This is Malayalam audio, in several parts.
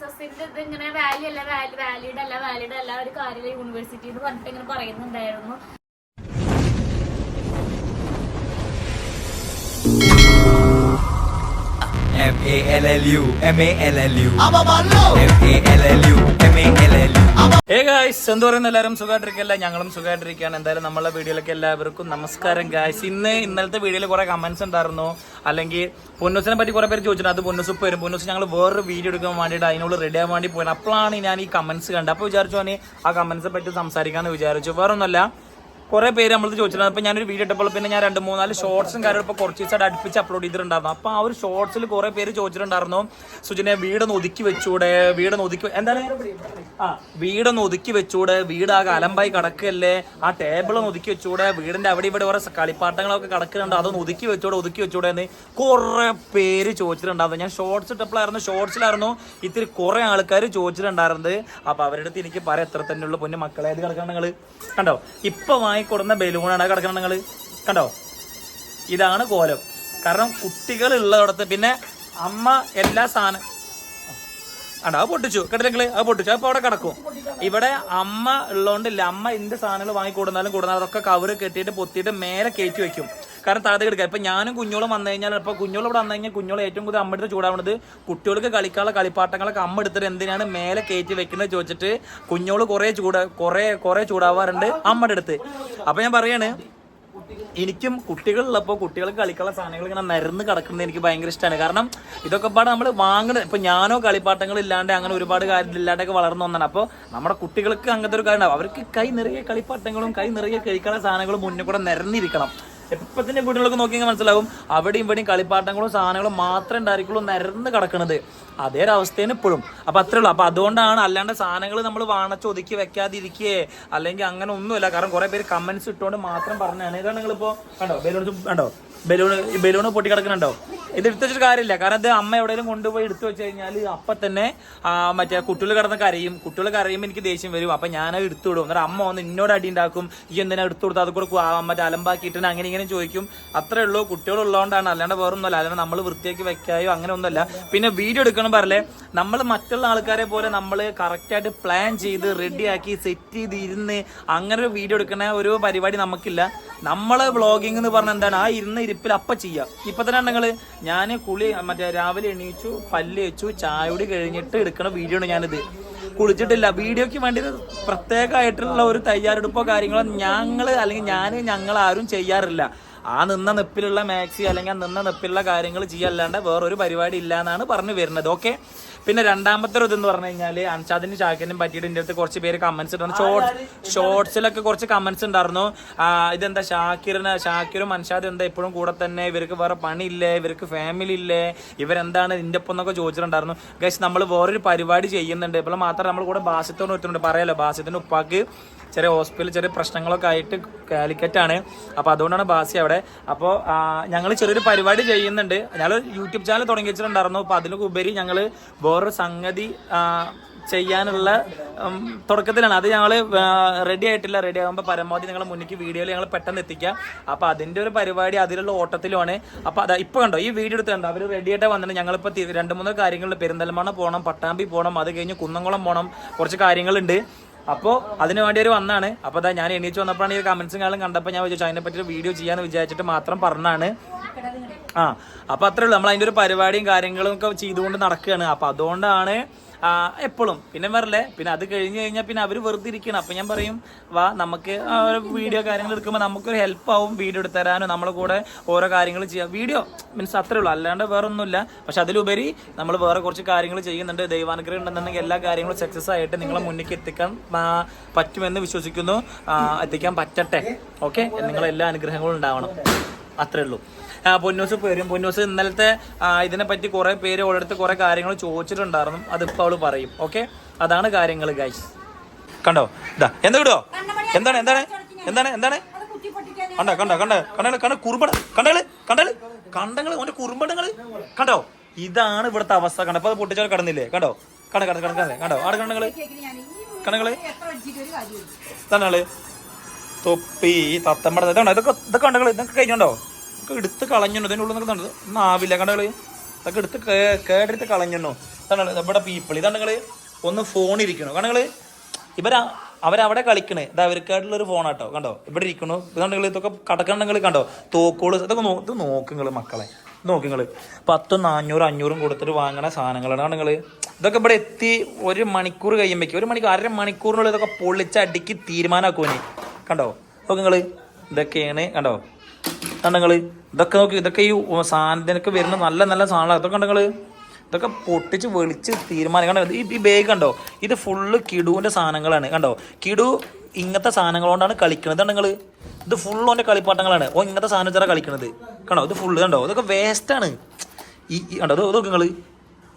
എസ് എസിന്റെ ഇത് ഇങ്ങനെ വാല്യൂ അല്ല വാല്യൂ വാലിഡ് അല്ല വാലിഡ് അല്ല ഒരു കാര്യമില്ല യൂണിവേഴ്സിറ്റി എന്ന് പറഞ്ഞിട്ട് ഇങ്ങനെ പറയുന്നുണ്ടായിരുന്നു. M A L L U M A L L U. M A L L U M A L L U. ഏ ഗായ്സ് എന്ത് പറയുന്ന? എല്ലാവരും സുഖമായിട്ടിരിക്കല്ല ഞങ്ങളും സുഖമായിട്ടിരിക്കുകയാണ്. എന്തായാലും നമ്മളെ വീഡിയോയിലേക്ക് എല്ലാവർക്കും നമസ്കാരം ഗായ്സ് ഇന്ന് ഇന്നലത്തെ വീഡിയോയിൽ കുറെ കമന്റ്സ് ഉണ്ടായിരുന്നു. അല്ലെങ്കിൽ പൊന്നൂസിനെ പറ്റി കുറെ പേര് ചോദിച്ചിട്ടുണ്ട്. അത് പൊന്നൂസ് ഇപ്പോൾ വരും. പൊന്നൂസ് ഞങ്ങൾ വേറൊരു വീഡിയോ എടുക്കാൻ വേണ്ടിയിട്ട് അതിനോട് റെഡി ആവാൻ വേണ്ടി പോയത് അപ്പോഴാണ് ഞാൻ ഈ കമന്റ്സ് കണ്ടത്. അപ്പോൾ വിചാരിച്ചു ഞാൻ ആ കമൻസിനെ പറ്റി സംസാരിക്കാമെന്ന് വിചാരിച്ചു. വേറൊന്നുമല്ല. കുറെ പേര് നമ്മൾ ചോദിച്ചിട്ടുണ്ട് അപ്പോൾ ഞാനൊരു വീഡിയോ ഇട്ടപ്പോൾ പിന്നെ ഞാൻ രണ്ട് മൂന്നാൽ ഷോർട്സും കാര്യങ്ങളും ഇപ്പോൾ കുറച്ച് ദിവസമായിട്ട് അടുപ്പിച്ച് അപ്ലോഡ് ചെയ്തിട്ടുണ്ടായിരുന്നു. അപ്പോൾ ആ ഒരു ഷോർട്സിൽ കുറെ പേര് ചോദിച്ചിട്ടുണ്ടായിരുന്നു സുജനെ വീടൊന്ന് ഒതുക്കി വെച്ചൂടെ? വീടൊന്ന് ഒതുക്കി എന്താണ്? ആ വീടൊന്ന് ഒതുക്കി വെച്ചൂടെ? വീട് ആകെ അലമ്പായി കിടക്കല്ലേ? ആ ടേബിൾ ഒന്ന് ഒതുക്കി വെച്ചൂടെ? വീടിന്റെ അവിടെ ഇവിടെ കുറെ കളിപ്പാട്ടങ്ങളൊക്കെ കിടക്കുന്നുണ്ട്. അതൊന്ന് ഒതുക്കി വെച്ചൂടെ? ഒതുക്കി വെച്ചൂടെ എന്ന് കുറെ പേര് ചോദിച്ചിട്ടുണ്ടായിരുന്നു. ഞാൻ ഷോർട്സ് ഇട്ടപ്പോഴായിരുന്നു ഷോർട്സിലായിരുന്നു ഇത്തിരി കുറെ ആൾക്കാർ ചോദിച്ചിട്ടുണ്ടായിരുന്നത്. അപ്പൊ അവരുടെ അടുത്ത് എനിക്ക് പറയാം എത്ര തന്നെയുള്ള പൊന്നു മക്കളെ? ഇത് കിടക്കണം നിങ്ങൾ കണ്ടോ? ഇപ്പൊ വാങ്ങിക്കൊടുന്ന ബലൂണാണ് കിടക്കണം നിങ്ങൾ കണ്ടോ? ഇതാണ് കോലം. കാരണം കുട്ടികൾ ഉള്ളതോടത്ത് പിന്നെ അമ്മ എല്ലാ സാധനം കണ്ടോ? അത് പൊട്ടിച്ചു. കേട്ടില്ലെങ്കിൽ അത് പൊട്ടിച്ചു. അപ്പൊ അവിടെ കിടക്കും. ഇവിടെ അമ്മ ഉള്ളതുകൊണ്ടില്ല അമ്മ എന്ത് സാധനങ്ങൾ കൊടുന്നാലും കൊടുന്നാലും അതൊക്കെ കവറ് കെട്ടിയിട്ട് പൊത്തിയിട്ട് മേലെ കയറ്റി വെക്കും. കാരണം താഴത്തെ കിടക്കുക. ഇപ്പൊ ഞാനും കുഞ്ഞോളും വന്നു കഴിഞ്ഞാൽ ഇപ്പൊ കുഞ്ഞോളം ഇവിടെ വന്നു കഴിഞ്ഞാൽ കുഞ്ഞോളം ഏറ്റവും കൂടുതൽ അമ്മ എടുത്ത് ചൂടാവുന്നത് കുട്ടികൾക്ക് കളിക്കാനുള്ള കളിപ്പാട്ടങ്ങളൊക്കെ അമ്മ എടുത്തിട്ട് എന്തിനാണ് മേലെ കയറ്റി വെക്കുന്നത് ചോദിച്ചിട്ട് കുഞ്ഞോൾ കുറെ ചൂട കുറെ കുറെ ചൂടാവാറുണ്ട് അമ്മയുടെ അടുത്ത്. അപ്പൊ ഞാൻ പറയാണ് എനിക്കും കുട്ടികളുള്ളപ്പോൾ കുട്ടികൾക്ക് കളിക്കാനുള്ള സാധനങ്ങൾ ഇങ്ങനെ നിരന്ന് കിടക്കുന്നത് എനിക്ക് ഭയങ്കര ഇഷ്ടമാണ് കാരണം ഇതൊക്കെ പാടെ നമ്മൾ വാങ്ങണ ഇപ്പൊ ഞാനോ കളിപ്പാട്ടങ്ങൾ ഇല്ലാണ്ട് അങ്ങനെ ഒരുപാട് കാര്യം ഇല്ലാണ്ടൊക്കെ വളർന്നു വന്നാണ്. അപ്പോൾ നമ്മുടെ കുട്ടികൾക്ക് അങ്ങനത്തെ ഒരു കാര്യം അവർക്ക് കൈ നിറയെ കളിപ്പാട്ടങ്ങളും കൈ നിറയെ കഴിക്കാനുള്ള സാധനങ്ങളും മുന്നേ കൂടെ നിരന്നിരിക്കണം. എപ്പത്തിന്റെ വീടുകളൊക്കെ നോക്കി മനസ്സിലാവും. അവിടെയും ഇവിടെയും കളിപ്പാട്ടങ്ങളും സാധനങ്ങളും മാത്രമേ ഉണ്ടായിരിക്കുള്ളൂ നിരന്ന് കിടക്കണത്. അതേ ഒരു അവസ്ഥയാണ് ഇപ്പോഴും. അപ്പൊ അത്രേ ഉള്ളൂ. അപ്പൊ അതുകൊണ്ടാണ് അല്ലാണ്ട് സാധനങ്ങൾ നമ്മൾ വാണച്ച് ഒതുക്കി വെക്കാതിരിക്കേ. അല്ലെങ്കിൽ അങ്ങനെ ഒന്നുമില്ല. കാരണം കുറെ പേര് കമന്റ്സ് ഇട്ടുകൊണ്ട് മാത്രം പറഞ്ഞാണ് ഇതാണ് നിങ്ങളിപ്പോ? കണ്ടോ? പേരോട് കണ്ടോ? ബലൂൺ പൊട്ടി കിടക്കുന്നുണ്ടോ ഇത് എടുത്തു വെച്ചിട്ട് കാര്യമില്ല. കാരണം ഇത് അമ്മ എവിടെയെങ്കിലും കൊണ്ടുപോയി എടുത്തു വെച്ച് കഴിഞ്ഞാൽ അപ്പൊ തന്നെ മറ്റേ കുട്ടികൾ കിടന്ന് കരയും. കുട്ടികൾ കരയുമ്പോൾ എനിക്ക് ദേഷ്യം വരും. അപ്പൊ ഞാനത് എടുത്തു വിടും. എന്നിട്ട് അമ്മ ഒന്ന് എന്നോട് അടി ഉണ്ടാക്കും. ഈ എന്തിനാ എടുത്തു കൊടുത്താൽ അത് കൂടെ മറ്റേ അലമ്പാക്കിയിട്ട് അങ്ങനെ ഇങ്ങനെ ചോദിക്കും. അത്രേ ഉള്ളൂ. കുട്ടികൾ ഉള്ളതുകൊണ്ടാണ്. അല്ലാണ്ട് വേറെ ഒന്നുമല്ല അല്ലാണ്ട് നമ്മൾ വൃത്തിയാക്കി വെക്കായോ അങ്ങനെ ഒന്നുമല്ല. പിന്നെ വീഡിയോ എടുക്കണം പറയലേ നമ്മൾ മറ്റുള്ള ആൾക്കാരെ പോലെ നമ്മൾ കറക്റ്റായിട്ട് പ്ലാൻ ചെയ്ത് റെഡിയാക്കി സെറ്റ് ചെയ്ത് ഇരുന്ന് അങ്ങനെ ഒരു വീഡിയോ എടുക്കുന്ന ഒരു പരിപാടി നമുക്കില്ല. നമ്മളെ വ്ളോഗിംഗ് എന്ന് പറഞ്ഞാൽ എന്താണ്? ആ ഇരുന്ന ഇരിപ്പിൽ അപ്പ ചെയ്യുക ഇപ്പൊ തന്നെ നിങ്ങൾ ഞാൻ കുളി മറ്റേ രാവിലെ എണീച്ചു പല്ല് വെച്ചു ചായ കുടി കഴിഞ്ഞിട്ട് എടുക്കണ വീഡിയോ ആണ് ഞാനിത്. കുളിച്ചിട്ടില്ല. വീഡിയോക്ക് വേണ്ടി പ്രത്യേകമായിട്ടുള്ള ഒരു തയ്യാറെടുപ്പോ കാര്യങ്ങളോ ഞങ്ങൾ അല്ലെങ്കിൽ ഞാൻ ഞങ്ങൾ ആരും ചെയ്യാറില്ല. ആ നിന്ന നിപ്പിലുള്ള മാക്സി അല്ലെങ്കിൽ ആ നിന്ന നിപ്പിലുള്ള കാര്യങ്ങൾ ചെയ്യല്ലാണ്ട് വേറൊരു പരിപാടി ഇല്ല എന്നാണ് പറഞ്ഞു വരുന്നത്. ഓക്കെ പിന്നെ രണ്ടാമത്തെ ഒരു ഇതെന്ന് പറഞ്ഞു കഴിഞ്ഞാൽ അൻഷാദിനും ഷാക്കിനും പറ്റിയിട്ട് എന്റെ അടുത്ത് കുറച്ച് പേര് കമന്റ്സ് ഇട്ടുണ്ട് ഷോർട്സ് ഷോർട്സിലൊക്കെ കുറച്ച് കമന്റ്സ് ഉണ്ടായിരുന്നു. ഇതെന്താ ഷാക്കിറിന് ഷാക്കിറും അൻഷാദും എന്താ ഇപ്പോഴും കൂടെ തന്നെ? ഇവർക്ക് വേറെ പണിയില്ലേ? ഇവർക്ക് ഫാമിലി ഇല്ലേ? ഇവരെന്താണ് ഇതിന്റെ ഒപ്പം എന്നൊക്കെ ചോദിച്ചിട്ടുണ്ടായിരുന്നു. ഗൈസ് നമ്മൾ വേറൊരു പരിപാടി ചെയ്യുന്നുണ്ട്. ഇപ്പോൾ മാത്രം നമ്മൾ കൂടെ ബാസിത്തോട് ഒരുത്തുണ്ട് പറയാലോ ബാസിത്തിന്റെ ഉപ്പാക്ക് ചെറിയ ഹോസ്പിറ്റലിൽ ചെറിയ പ്രശ്നങ്ങളൊക്കെ ആയിട്ട് കാലിക്കറ്റാണ് അപ്പോൾ അതുകൊണ്ടാണ് ബാസി അവിടെ. അപ്പോൾ ഞങ്ങൾ ചെറിയൊരു പരിപാടി ചെയ്യുന്നുണ്ട്. ഞങ്ങൾ യൂട്യൂബ് ചാനൽ തുടങ്ങി വെച്ചിട്ടുണ്ടായിരുന്നു. അപ്പോൾ അതിനൊക്കെ ഉപരി ഞങ്ങൾ വേറൊരു സംഗതി ചെയ്യാനുള്ള തുടക്കത്തിലാണ്. അത് ഞങ്ങൾ റെഡി ആയിട്ടില്ല. റെഡി ആകുമ്പോൾ പരമാവധി നിങ്ങളെ മുന്നിലേക്ക് വീഡിയോയിൽ ഞങ്ങൾ പെട്ടെന്ന് എത്തിക്കാം അപ്പോൾ അതിന്റെ ഒരു പരിപാടി അതിലുള്ള ഓട്ടത്തിലുമാണ്. അപ്പോൾ അതാ ഇപ്പോൾ കണ്ടോ ഈ വീഡിയോ എടുത്ത് കണ്ടോ അവർ റെഡി ആയിട്ട് വന്നിട്ട് ഞങ്ങളിപ്പോൾ രണ്ട് മൂന്ന് കാര്യങ്ങളിൽ പെരിന്തൽമണ്ണ പോകണം പട്ടാമ്പി പോകണം അത് കഴിഞ്ഞ് കുന്നംകുളം പോകണം കുറച്ച് കാര്യങ്ങളുണ്ട്. അപ്പോൾ അതിനുവേണ്ടി ഒരു വന്നാണ്. അപ്പോൾ അതാ ഞാൻ എണീച്ച് വന്നപ്പോഴാണ് ഈ കമന്റ്സും കാലം കണ്ടപ്പോൾ ഞാൻ വിചാരിച്ചു അതിനെ പറ്റി വീഡിയോ ചെയ്യാന്ന് വിചാരിച്ചിട്ട് മാത്രം പറഞ്ഞാണ്. ആ അപ്പൊ അത്രേ ഉള്ളൂ. നമ്മൾ അതിന്റെ ഒരു പരിപാടിയും കാര്യങ്ങളും ഒക്കെ ചെയ്തുകൊണ്ട് നടക്കുകയാണ്. അപ്പൊ അതുകൊണ്ടാണ് എപ്പോഴും പിന്നെ വരല്ലേ? പിന്നെ അത് കഴിഞ്ഞ് കഴിഞ്ഞാൽ പിന്നെ അവർ വെറുതെ ഇരിക്കണം. അപ്പം ഞാൻ പറയും വാ നമുക്ക് വീഡിയോ കാര്യങ്ങൾ എടുക്കുമ്പോൾ നമുക്കൊരു ഹെൽപ്പ് ആവും വീഡിയോ എടുത്ത് തരാനും നമ്മളെ കൂടെ ഓരോ കാര്യങ്ങൾ ചെയ്യാം. വീഡിയോ മീൻസ് അത്രേ ഉള്ളൂ. അല്ലാണ്ട് വേറെ ഒന്നുമില്ല പക്ഷെ അതിലുപരി നമ്മൾ വേറെ കുറച്ച് കാര്യങ്ങൾ ചെയ്യുന്നുണ്ട്. ദൈവാനുഗ്രഹം ഉണ്ടെന്നുണ്ടെങ്കിൽ എല്ലാ കാര്യങ്ങളും സക്സസ് ആയിട്ട് നിങ്ങളെ മുന്നിലേക്ക് എത്തിക്കാൻ പറ്റുമെന്ന് വിശ്വസിക്കുന്നു. എത്തിക്കാൻ പറ്റട്ടെ. ഓക്കെ? നിങ്ങളെല്ലാ അനുഗ്രഹങ്ങളും ഉണ്ടാവണം. അത്രേ ഉള്ളൂ. പൊന്നൂസ് പേരും പൊന്നൂസ് ഇന്നലത്തെ ആ, ഇതിനെ പറ്റി കുറെ പേര് ഓരോരുത്തർ കുറെ കാര്യങ്ങൾ ചോദിച്ചിട്ടുണ്ടായിരുന്നു. അതിപ്പോൾ അവൾ പറയും. ഓക്കെ? അതാണ് കാര്യങ്ങൾ ഗൈസ് കണ്ടോ? ഇതാ എന്താ വിടോ എന്താണ് എന്താണ്? എന്താണ് എന്താണ്? കണ്ടോ കണ്ടോ കണ്ടോ? കണ്ടോ കണ്ടോ? കുറുമ്പട കണ്ടകൾ കണ്ടകൾ കണ്ടങ്ങൾ? ഓന്റെ കുറുമ്പടങ്ങൾ? കണ്ടോ? ഇതാണ് ഇവിടുത്തെ അവസ്ഥ. കണ്ടോ? അപ്പൊ അത് പൊട്ടിച്ചാൽ കടന്നില്ലേ? കണ്ടോ? കണ്ട കണ്ട കണ്ട കണ്ടേ? കണ്ടോ? ആടെ കണ്ടങ്ങൾ? കണ്ടങ്ങൾ? തന്നാൾ തൊപ്പി തത്തമ്പട ഇതൊക്കെ ഇതൊക്കെ കണ്ടങ്ങൾ? ഇതൊക്കെ കഴിഞ്ഞോണ്ടോ? ഇതൊക്കെ എടുത്ത് കളഞ്ഞോ ഉള്ളിൽ നിന്നൊക്കെ ഒന്നും ആവില്ല. കണ്ടകൾ ഇതൊക്കെ എടുത്ത് കേടെടുത്ത് കളഞ്ഞോ ഇതാണ് ഇവിടെ പീപ്പിൾ ഇതാണ് നിങ്ങൾ ഒന്ന് ഫോൺ ഇരിക്കണോ കാരണം നിങ്ങൾ ഇവരാ അവരവിടെ കളിക്കണേ. ഇത് അവർക്കായിട്ടുള്ള ഒരു ഫോണാട്ടോ കണ്ടോ? ഇവിടെ ഇരിക്കണു ഇതാണ് ഇതൊക്കെ കടക്കണ്ടെങ്കിൽ കണ്ടോ? തോക്കോൾ ഇതൊക്കെ നോ ഇത് നോക്കുങ്ങൾ മക്കളെ. നോക്കുങ്ങൾ പത്തും നാനൂറും അഞ്ഞൂറും കൊടുത്തിട്ട് വാങ്ങണ സാധനങ്ങളാണ്. നിങ്ങൾ ഇതൊക്കെ ഇവിടെ എത്തി ഒരു മണിക്കൂർ കഴിയുമ്പോഴേക്കും ഒരു മണിക്കൂർ അര മണിക്കൂറിനുള്ളിൽ ഇതൊക്കെ പൊളിച്ചടിക്ക് തീരുമാനമാക്കുവാനെ കണ്ടോ? നോക്ക് നിങ്ങൾ ഇതൊക്കെയാണ്. കണ്ടോ? കണ്ടോ നിങ്ങൾ ഇതൊക്കെ നോക്കി ഇതൊക്കെ ഈ സാധനത്തിനൊക്കെ വരുന്ന നല്ല നല്ല സാധനങ്ങൾ ഇതൊക്കെ കണ്ടങ്ങൾ ഇതൊക്കെ പൊട്ടിച്ച് വെളിച്ച് തീരുമാനം. കണ്ടോ? ഈ ബാഗ് കണ്ടോ? ഇത് ഫുള്ള് കിടുവിന്റെ സാധനങ്ങളാണ്. കണ്ടോ? കിടു ഇങ്ങനത്തെ സാധനങ്ങൾ കൊണ്ടാണ് കളിക്കുന്നത് നിങ്ങൾ ഇത് ഫുള്ള് ഓന്റെ കളിപ്പാട്ടങ്ങളാണ്. ഓ ഇങ്ങനത്തെ സാധനം വെച്ചാണ് കളിക്കുന്നത് കണ്ടോ? ഇത് ഫുള്ള് കണ്ടോ? ഇതൊക്കെ വേസ്റ്റാണ് ഈ കണ്ടോ? ഇത് ഇതൊക്കെ നിങ്ങൾ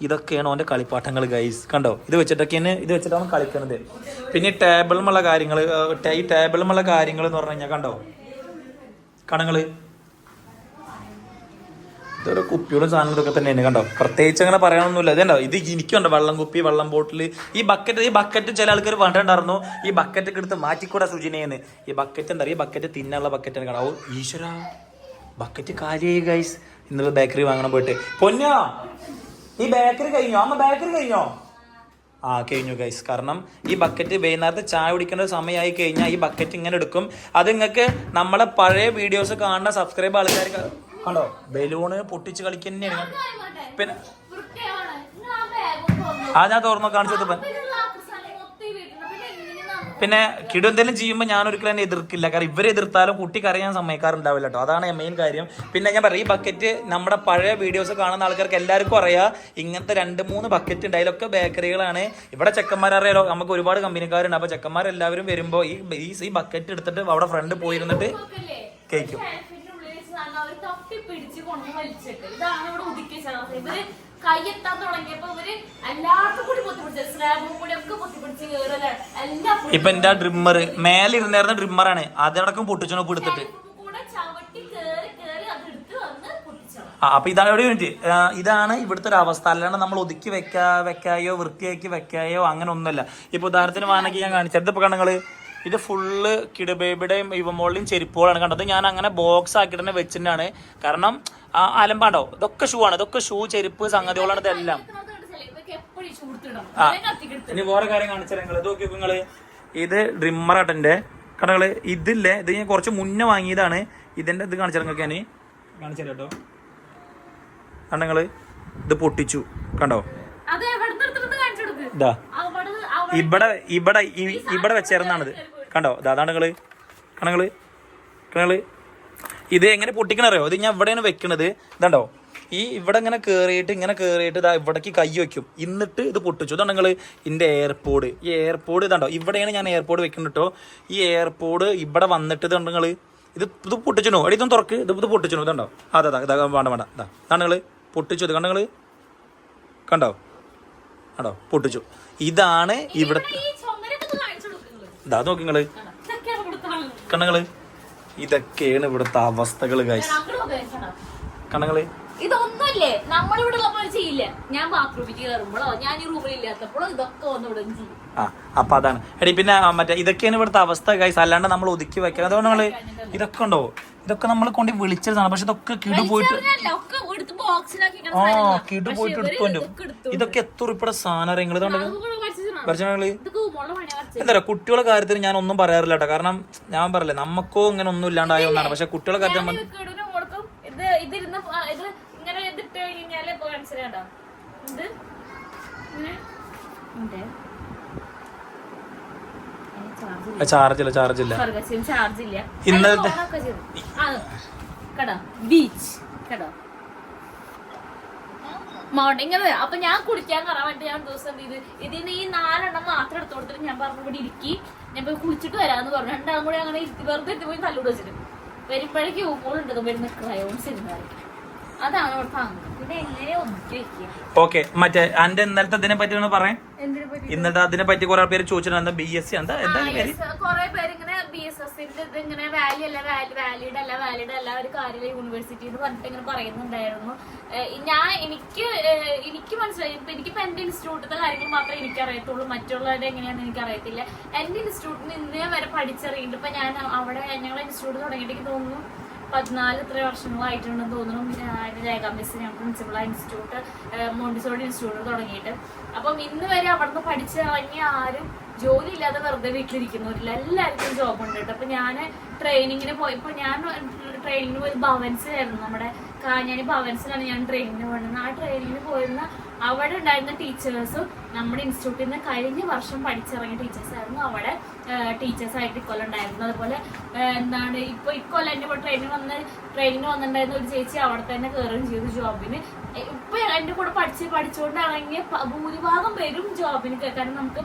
ഇതൊക്കെയാണ് ഓന്റെ കളിപ്പാട്ടങ്ങൾ ഗൈസ് കണ്ടോ? ഇത് വെച്ചിട്ടൊക്കെ വെച്ചിട്ടൊക്കെയാണ് ഇത് വെച്ചിട്ടാണ് കളിക്കുന്നത് പിന്നെ ഈ ടേബിളുമുള്ള കാര്യങ്ങൾ ഈ ടേബിളുമുള്ള കാര്യങ്ങൾ എന്ന് പറഞ്ഞു കഴിഞ്ഞാൽ കണ്ടോ? കണങ്ങൾ ഇതൊരു കുപ്പിയുടെ സാധനങ്ങളൊക്കെ തന്നെയാണ് കണ്ടോ? പ്രത്യേകിച്ച് അങ്ങനെ പറയാനൊന്നുമില്ല. ഇതുണ്ടോ ഇത് എനിക്കുണ്ടോ വെള്ളം കുപ്പി വെള്ളം ബോട്ടിൽ ഈ ബക്കറ്റ് ഈ ബക്കറ്റ് ചില ആൾക്കാർ പറഞ്ഞിട്ടുണ്ടായിരുന്നു ഈ ബക്കറ്റൊക്കെ എടുത്ത് മാറ്റിക്കൂടാ സൂചനയെന്ന് ഈ ബക്കറ്റ് എന്താ ഈ ബക്കറ്റ് തിന്നാനുള്ള ബക്കറ്റ് കാണാം ഓ ഈശ്വര. ബക്കറ്റ് കാര്യമായി ഗൈസ് ഇന്നലെ ബേക്കറി വാങ്ങണം പോയിട്ട്. പൊന്നോ ഈ ബേക്കറി കഴിഞ്ഞോ? അമ്മ ബേക്കറി കഴിഞ്ഞോ? ആ കഴിഞ്ഞു ഗൈസ് കാരണം ഈ ബക്കറ്റ് വൈകുന്നേരത്തെ ചായ കുടിക്കേണ്ട സമയമായി കഴിഞ്ഞാൽ ഈ ബക്കറ്റ് ഇങ്ങനെ എടുക്കും. അത് നിങ്ങൾക്ക് നമ്മളെ പഴയ വീഡിയോസ് കാണുന്ന സബ്സ്ക്രൈബ് ആൾക്കാർ കണ്ടോ? ബലൂണ് പൊട്ടിച്ച് കളിക്കുന്നതാണ്. പിന്നെ. ആ ഞാൻ തുറന്നു കാണിച്ചത് പിന്നെ കിടു എന്തെങ്കിലും ചെയ്യുമ്പോൾ ഞാൻ ഒരിക്കലും തന്നെ എതിർക്കില്ല. കാരണം ഇവരെ എതിർത്താലും കുട്ടി കരയാൻ സമ്മതിക്കാറുണ്ടാവില്ല കേട്ടോ. അതാണ് മെയിൻ കാര്യം. പിന്നെ ഞാൻ പറയാം ഈ ബക്കറ്റ് നമ്മുടെ പഴയ വീഡിയോസ് കാണുന്ന ആൾക്കാർക്ക് എല്ലാവർക്കും അറിയാം ഇങ്ങനത്തെ രണ്ട് മൂന്ന് ബക്കറ്റ് ഉണ്ട് അതിലൊക്കെ ബേക്കറികളാണ് ഇവിടെ ചെക്കന്മാരറിയാലോ നമുക്ക് ഒരുപാട് കമ്പനിക്കാരുണ്ട്. അപ്പോൾ ചെക്കന്മാരെല്ലാവരും വരുമ്പോൾ ഈ ഈ- ബക്കറ്റ് എടുത്തിട്ട് അവിടെ ഫ്രണ്ട് പോയിരുന്നിട്ട് നോക്കല്ലേ? കഴിക്കും ഷെൽഫിന്റെ ഉള്ളിൽ വെച്ച് നല്ല അവർ തപ്പിപ്പിടിച്ച് കൊണ്ട് വലിച്ചിട്ട്. ഇതാണ് ഇവിടെ ഒതുക്കി ചേർന്നത് ഇവർ കൈയെത്താൻ തുടങ്ങിയപ്പോ ഇവർ എല്ലാവർക്കും കൂടി പൊത്തിപ്പിടിച്ചത് സ്ലാബും കൂടി ഒക്കെ പൊത്തിപ്പിടിച്ച് കേറലാണ് എല്ലാ ഇപ്പൊ എന്റെ ഡ്രിമ്മർ മേലെ ഇരുന്നായിരുന്ന ഡ്രിമ്മറാണ്. അതടക്കം പൊട്ടിച്ചു എടുത്തിട്ട് അപ്പൊ ഇതാണ് ഒരു യൂണിറ്റ് ഇതാണ് ഇവിടുത്തെ ഒരു അവസ്ഥ. അല്ലാണ്ട് നമ്മൾ ഒതുക്കി വെക്കാ വെക്കായോ വൃത്തിയാക്കി വെക്കായോ അങ്ങനെ ഒന്നുമല്ല. ഇപ്പൊ ഉദാഹരണത്തിന് വേണമെങ്കിൽ ഞാൻ കാണിച്ചത് ഇപ്പൊ കണ്ണങ്ങൾ? ഇത് ഫുള്ള് കിടബേബിയുടെയും ഇവമോളുടെയും ചെരുപ്പുകളാണ് കണ്ടത്. ഞാൻ അങ്ങനെ ബോക്സ് ആക്കി തന്നെ വെച്ചിട്ടാണ്. കാരണം ആ അലമ്പാണ്ടോ ഇതൊക്കെ ഷൂ ആണ്. ഇതൊക്കെ ഷൂ ചെരുപ്പ് സംഗതികളാണ് ഇതെല്ലാം. ആ. ഇനി വേറെ കാര്യം കാണിച്ചാൽ നിങ്ങൾ ഇത് നോക്കി നിങ്ങൾ. ഇത് ഡ്രിമ്മർ ആട്ടന്റെ കടകൾ ഇതില്ലേ? ഇത് ഞാൻ കുറച്ച് മുന്നേ വാങ്ങിയതാണ്. ഇതിന്റെ ഇത് കാണിച്ചാൽ നിങ്ങൾക്ക് ഞാൻ കാണിച്ചാൽ കേട്ടോ. കണ്ടങ്ങൾ ഇത് പൊട്ടിച്ചു. കണ്ടോ? ഇതാ ഇവിടെ ഇവിടെ ഇവിടെ വെച്ചേർന്നാണിത്. കണ്ടോ? അതാണ് നിങ്ങൾ. കണങ്ങൾ കണങ്ങൾ ഇത് എങ്ങനെ പൊട്ടിക്കണറിയോ ഇത് ഞാൻ ഇവിടെയാണ് വെക്കണത്. ഇതാണ്ടോ? ഈ ഇവിടെ ഇങ്ങനെ കയറിയിട്ട് ഇങ്ങനെ കയറിയിട്ട് ഇതാ ഇവിടേക്ക് കൈ വെക്കും എന്നിട്ട് ഇത് പൊട്ടിച്ചു. ഇതാണ് നിങ്ങൾ ഇതിന്റെ എയർപോഡ് ഈ എയർപോഡ് ഇതാണ്ടോ? ഇവിടെയാണ് ഞാൻ എയർപോഡ് വെക്കുന്നത് കേട്ടോ ഈ എയർപോഡ് ഇവിടെ വന്നിട്ട് ഇതുണ്ട് നിങ്ങൾ ഇത് ഇത് പൊട്ടിച്ചു അടി ഇതൊന്നും തുറക്ക്. ഇത് ഇത് പൊട്ടിച്ചു ഇതുണ്ടോ? അതെ അതാ ഇതാ വേണ്ട വേണ്ട. ഇതാ ഇതാണ് നിങ്ങൾ പൊട്ടിച്ചു. ഇത് കണ്ടോ നിങ്ങൾ കണ്ടോ? കണ്ടോ പൊട്ടിച്ചു. ഇതാണ് ഇവിടെ ഇതാ നോക്കി നിങ്ങൾ. ഇതൊക്കെയാണ് ഇവിടുത്തെ ആളുകൾ. കണ്ണങ്ങൾ. ഇതൊക്കെയാണ് ഇവിടുത്തെ അവസ്ഥകൾ ഗൈസ് കണ്ണങ്ങൾ. ഇതൊന്നുമില്ലേ നമ്മളിവിടെ ഉള്ളപ്പോൾ ചെയ്യില്ല? ഞാൻ ബാത്റൂമിൽ കയറുമ്പോഴോ ഞാൻ ഈ റൂമിൽ ഇല്ലാത്തപ്പോഴോ ഇതൊക്കെ വന്ന് ഇവിടെ ചെയ്യും. ആ അപ്പൊ അതാണ്. എടി പിന്നെ മറ്റേ ഇതൊക്കെയാണ് ഇവിടുത്തെ അവസ്ഥ ഗൈസ് അല്ലാണ്ട് നമ്മൾ ഒതുക്കി വെക്കണം അതുകൊണ്ട് നമ്മൾ ഇതൊക്കെ ഉണ്ടോ? ഇതൊക്കെ നമ്മൾ കൊണ്ട് വിളിച്ചതാണ് പക്ഷെ ഇതൊക്കെ കിടുപോയിട്ട് ആ കിടുപോയിട്ട് കിടു പോയിട്ട് ഇവർ ഇതൊക്കെ എത്ര ഉൾപ്പെടെ സാധനം നിങ്ങൾ ഇതുകൊണ്ട്. എന്താ കുട്ടികളെ കുട്ടികളുടെ കാര്യത്തിൽ ഞാൻ ഒന്നും പറയാറില്ല കേട്ടോ. കാരണം ഞാൻ പറയില്ല നമുക്കോ ഇങ്ങനെ ഒന്നും ഇല്ലാണ്ടായ ഒന്നാണ്. പക്ഷെ കുട്ടികളെ കാര്യത്തിൽ ഇത് കേടുവിന് കൊടുക്കും. ഇത് ഇതിരുന്ന് ആ, ഇത് ഇങ്ങനെ ഇതിട്ട് കഴിഞ്ഞാൽ ഇപ്പൊ മനസ്സിലാണ്ടോ ഇത്. ചാർജ് ഇല്ല. ചാർജ് ചാർജ് കടോ ബീച്ച് കടോ മോർണിംഗ് അപ്പൊ ഞാൻ കുടിക്കാൻ കയറാൻ വേണ്ടി ഞാൻ ദിവസം ഇത് ഇതിന് ഈ നാലെണ്ണം മാത്രം എടുത്തു കൊടുത്തിട്ട് ഞാൻ പറഞ്ഞു ഇവിടെ ഇരിക്കി. ഞാൻ പോയി കുളിച്ചിട്ട് വരാന്ന് പറഞ്ഞു. രണ്ടാളും കൂടെ അങ്ങനെ ഇരുത്തി വെറുതെ പോയി തല്ലൂട് വെച്ചിട്ട് വരുമ്പോഴേക്കും ഊപ്പോളുണ്ട് വരുന്ന ക്രയോൺസ് ഇരുന്നാലും അതാണ് ഓക്കെ മറ്റേ അന്റെ ഇന്നലത്തെ ഇതിനെ പറ്റി ഒന്ന് പറയാം. ഇന്നത്തെ അതിനെ പറ്റി കുറെ പേര് ചോദിച്ചിട്ടുണ്ട്. ബി എസ് സി എന്താ എന്താ പേര്? കുറെ പേര് ഇങ്ങനെ ബി എസ് എസ് ഇത് ഇങ്ങനെ വാല്യൂ അല്ല വാലിഡ് അല്ല വാലിഡ് അല്ല ഒരു കാര്യമില്ല യൂണിവേഴ്സിറ്റി എന്ന് പറഞ്ഞിട്ട് ഇങ്ങനെ പറയുന്നുണ്ടായിരുന്നു. ഞാൻ എനിക്ക് എനിക്ക് മനസ്സിലായി. ഇപ്പൊ എനിക്കിപ്പോ എന്റെ ഇൻസ്റ്റിറ്റ്യൂട്ടിലെ കാര്യങ്ങൾ മാത്രമേ എനിക്ക് അറിയത്തുള്ളൂ മറ്റുള്ളവരുടെ എങ്ങനെയാണെന്ന് എനിക്ക് അറിയത്തില്ല എന്റെ ഇൻസ്റ്റിറ്റ്യൂട്ടിൽ ഇന്നേ വരെ പഠിച്ചറിയിട്ടുണ്ട് ഇപ്പൊ ഞാൻ അവിടെ ഞങ്ങളെ ഇൻസ്റ്റിറ്റ്യൂട്ട് തുടങ്ങിയിട്ട് എനിക്ക് തോന്നുന്നു പതിനാല് ഇത്ര വർഷങ്ങളായിട്ടുണ്ടെന്ന് തോന്നുന്നു. രേഖാ മിസ് ഞാൻ പ്രിൻസിപ്പൾ ഇൻസ്റ്റിറ്റ്യൂട്ട് മോണ്ടിസോറി ഇൻസ്റ്റിറ്റ്യൂട്ട് തുടങ്ങിയിട്ട്. അപ്പം ഇന്ന് വരെ അവിടുന്ന് പഠിച്ചിറങ്ങിയ ആരും ജോലി ഇല്ലാതെ വെറുതെ വീട്ടിലിരിക്കുന്നവരില്ല എല്ലാവർക്കും ജോബ് ഉണ്ട് കേട്ടോ. അപ്പൊ ഞാൻ ട്രെയിനിങ്ങിന് പോയി. ഇപ്പൊ ഞാൻ ട്രെയിനിങ്ങിന് പോയത് ഭവൻസിലായിരുന്നു. നമ്മുടെ കാഞ്ഞാണി ഭവൻസിലാണ് ഞാൻ ട്രെയിനിങ്ങിന് പോകുന്നത് ആ ട്രെയിനിങ്ങിന് പോയിരുന്ന അവിടെ ഉണ്ടായിരുന്ന ടീച്ചേഴ്സും നമ്മുടെ ഇൻസ്റ്റിറ്റ്യൂട്ടിൽ നിന്ന് കഴിഞ്ഞ വർഷം പഠിച്ചിറങ്ങിയ ടീച്ചേഴ്സ് ആയിരുന്നു അവിടെ ടീച്ചേഴ്സ് ആയിട്ട് ഇക്കൊല്ലം ഉണ്ടായിരുന്നു അതുപോലെ എന്താണ് ഇപ്പൊ ഇക്കൊല്ലം എന്റെ ഇപ്പോൾ ട്രെയിനിങ് വന്ന് ട്രെയിനിങ് വന്നിട്ടുണ്ടായിരുന്ന ഒരു ചേച്ചി അവിടെ തന്നെ കയറുകയും ചെയ്തു ജോബിന്. ഇപ്പൊ എന്റെ കൂടെ പഠിച്ച് പഠിച്ചുകൊണ്ട് ഇറങ്ങിയ ഭൂരിഭാഗം പേരും ജോബിന്. കാരണം നമുക്ക്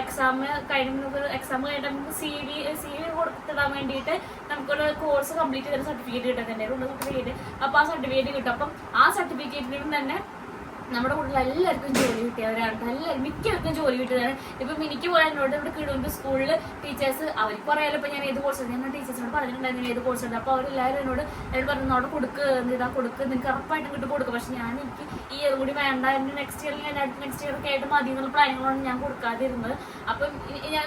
എക്സാം കഴിഞ്ഞ എക്സാം കഴിഞ്ഞിട്ട് നമുക്ക് സി വി സി വി കൊടുത്തിടാൻ വേണ്ടിയിട്ട് നമുക്കൊരു കോഴ്സ് കംപ്ലീറ്റ് ചെയ്ത സർട്ടിഫിക്കറ്റ് കിട്ടുന്നുണ്ടായിരുന്നു സർട്ടിഫിക്കറ്റ് അപ്പൊ ആ സർട്ടിഫിക്കറ്റ് കിട്ടും. അപ്പം ആ സർട്ടിഫിക്കറ്റിനും തന്നെ നമ്മുടെ കൂടെ എല്ലാവർക്കും ജോലി കിട്ടിയവരാണ് എല്ലാവരും മിക്കവർക്കും ജോലി കിട്ടിയതാണ്. ഇപ്പം എനിക്ക് പോയാൽ എന്നോട് ഇവിടെ കിടുമ്പോൾ സ്കൂളിൽ ടീച്ചേഴ്സ് അവർക്ക് പറയാലോ ഇപ്പം ഞാൻ ഏത് കോഴ്സ് ഞാൻ ടീച്ചേഴ്സിനോട് പറഞ്ഞിട്ടുണ്ടായിരുന്നു ഏത് കോഴ്സ് ഉണ്ട് അപ്പോൾ അവരെല്ലാവരും എന്നോട് എന്നോട് പറഞ്ഞു അവിടെ കൊടുക്ക് ഇതാ കൊടുക്ക് നിങ്ങൾക്ക് ഉറപ്പായിട്ടും കിട്ടും കൊടുക്കും. പക്ഷെ ഞാൻ എനിക്ക് ഈ ഇയർ കൂടി വേണ്ട എന്റെ നെക്സ്റ്റ് ഇയറിൽ ഞാൻ നെക്സ്റ്റ് ഇയർ ഒക്കെ ആയിട്ട് മതി എന്നുള്ള പ്ലാനുകളാണ് ഞാൻ കൊടുക്കാതിരുന്നത്. അപ്പം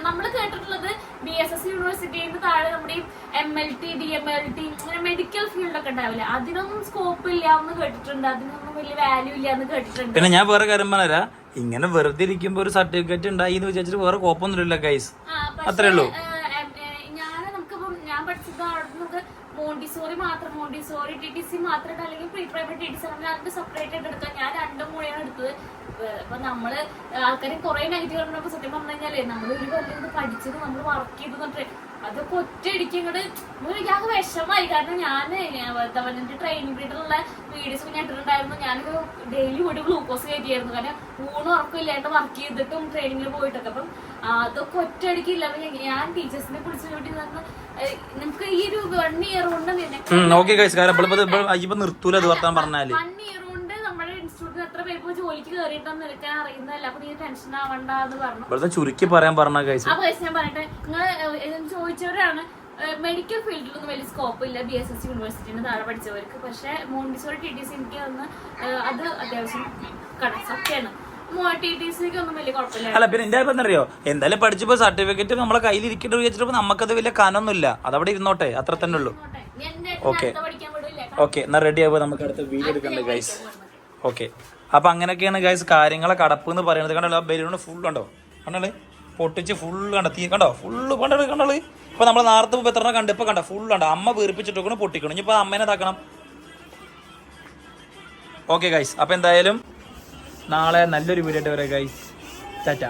നമ്മൾ കേട്ടിട്ടുള്ളത് ബി എസ് എസ് യൂണിവേഴ്സിറ്റിയുടെ താഴെ നമ്മുടെ ഈ M L T D M L T അങ്ങനെ മെഡിക്കൽ ഫീൽഡൊക്കെ ഉണ്ടാവില്ലേ? അതിനൊന്നും സ്കോപ്പ് ഇല്ല എന്ന് കേട്ടിട്ടുണ്ട്. അതിനൊന്നും വലിയ വാല്യൂ ഇല്ല എന്ന് കേട്ടിട്ടുണ്ട്. പിന്നെ ഞാൻ വേറെ കാര്യം പറഞ്ഞുതരാം. ഇങ്ങനെ വെറുതെ ഇരിക്കുമ്പോ ഒരു സർട്ടിഫിക്കറ്റ് ഉണ്ടായി എന്ന് വിചാരിച്ചിട്ട് വേറെ കുഴപ്പമൊന്നുമില്ല ഗൈസ് അത്രേ ഉള്ളൂ. മോണ്ടിസോറി മാത്രം മോണ്ടിസോറി ടി ടി സി മാത്രമായിട്ട് അല്ലെങ്കിൽ pre private T T C അങ്ങനെ സെപ്പറേറ്റ് ആയിട്ട് എടുക്കാം. ഞാൻ രണ്ടും കൂടെയാണ് എടുത്തത്. അപ്പൊ നമ്മൾ ആൾക്കാരെ കുറെ നെഗറ്റീവ് പറഞ്ഞപ്പോ സത്യം പറഞ്ഞു കഴിഞ്ഞാലേ നമ്മൾ ഒരു കൊല്ലം ഇത് പഠിച്ചത് നമ്മൾ വർക്ക് ചെയ്തു എന്നിട്ട് അതൊക്കെ ഒറ്റയടിക്ക് ഇങ്ങോട്ട് ഞങ്ങൾക്ക് വിഷമായി. കാരണം ഞാൻ തവനന്റെ ട്രെയിനിങ് പീരീഡിലുള്ള വീഡിയോസ് ഒക്കെ ഞാൻ ഇട്ടിട്ടുണ്ടായിരുന്നു. ഞാനൊക്കെ ഡെയിലി പോയിട്ട് ഗ്ലൂക്കോസ് കയറ്റിയായിരുന്നു. കാരണം ഊണ് ഉറക്കം ഇല്ലാണ്ട് വർക്ക് ചെയ്തിട്ടും ട്രെയിനിങ്ങിൽ പോയിട്ടൊക്കെ. അപ്പം അതൊക്കെ ഒറ്റയടിക്കില്ല അപ്പൊ ഞാൻ- ടീച്ചേഴ്സിനെ കുറിച്ച് വേണ്ടി നിന്ന് നമുക്ക് ഈ ഒരു വൺ ഇയർ കൊണ്ട് ഇപ്പൊ നിർത്തൂല അത് വർത്താൻ പറഞ്ഞാൽ. വൺ ഇയർ കൊണ്ട് നമ്മുടെ ഇൻസ്റ്റിറ്റ്യൂട്ടിൽ എത്ര പേര് ഇപ്പൊ ജോലിക്ക് കയറിയിട്ടെന്ന് നിൽക്കാൻ അറിയുന്നതല്ല. അപ്പൊ നീ ടെൻഷൻ ആവണ്ട എന്ന് പറഞ്ഞു. ഇവിടുത്തെ ചുരുക്കി പറയാൻ പറഞ്ഞ അപ്പൊ ഞാൻ പറയട്ടെ. നിങ്ങൾ ചോദിച്ചവരാണ് മെഡിക്കൽ ഫീൽഡിലൊന്നും വലിയ സ്കോപ്പ് ഇല്ല ബി എസ് എസ് യൂണിവേഴ്സിറ്റിന് താഴെ പഠിച്ചവർക്ക്. പക്ഷെ മോണ്ടിസോറി ടി ടി സി എനിക്ക് ഒന്ന് അത് അത്യാവശ്യം സത്യമാണ്. അല്ല പിന്നെ എന്റെ അഭിപ്രായം അറിയോ എന്തായാലും പഠിച്ചപ്പോ സർട്ടിഫിക്കറ്റ് നമ്മളെ കയ്യിൽ ഇരിക്കേണ്ട വിചാരിച്ചപ്പോ നമുക്കത് വലിയ കനൊന്നുമില്ല. അതവിടെ ഇരുന്നോട്ടെ അത്ര തന്നെ ഉള്ളൂ. ഓക്കെ ഓക്കെ എന്നാ റെഡി ആവുമ്പോ നമുക്ക് അടുത്ത വീഡിയോ എടുക്കണ്ടേ ഗൈസ് ഓക്കെ അപ്പൊ അങ്ങനെയൊക്കെയാണ് ഗൈസ് കാര്യങ്ങളെ കടപ്പ് എന്ന് പറയുന്നത്. കണ്ടല്ലോ ആ ബലൂണ് ഫുൾ കണ്ടോ? കണ്ടോൾ പൊട്ടിച്ച് ഫുൾ കണ്ട? തീ കണ്ടോ? ഫുള്ള് കണ്ടോ? കണ്ടോ? ഇപ്പൊ നമ്മൾ നേരത്തെ മുമ്പ് എത്ര കണ്ടു? ഇപ്പൊ കണ്ട? ഫുൾ കണ്ടോ? അമ്മ വീർപ്പിച്ചിട്ടൊക്കെ പൊട്ടിക്കണം. ഇനിയിപ്പോ അമ്മേനെ താക്കണം ഓക്കെ ഗൈസ് അപ്പൊ എന്തായാലും നാളെ നല്ലൊരു വീഡിയോ ആയിട്ട് വരാം ഗൈസ് ടാറ്റ